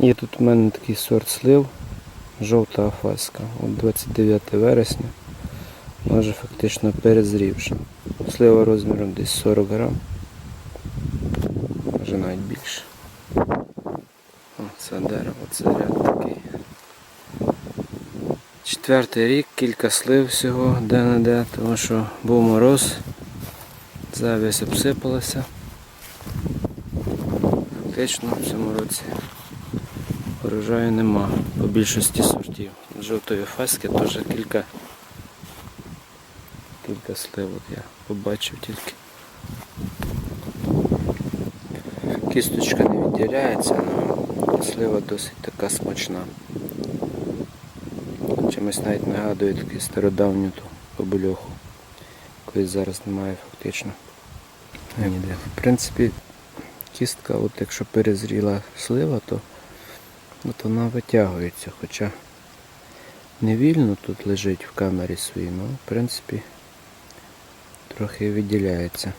Є тут у мене такий сорт слив, жовта афаська. От 29 вересня, вона фактично перезрівша. Слива розміром десь 40 грам, може навіть більше. О, це дерево, це ряд такий. Четвертий рік, кілька слив всього де-не-де, тому що був мороз, завість обсипалася. Фактично в цьому році урожаю нема по більшості сортів. Жовтої фески теж кілька кілька сливок я побачив тільки. Кісточка не відділяється, але слива досить така смачна. Чимось навіть нагадує таку стародавню ту побульоху, якої зараз немає фактично. Ніде. В принципі, кістка, от якщо перезріла слива, то от вона витягується, хоча не вільно тут лежить в камері своїй, але в принципі трохи відділяється.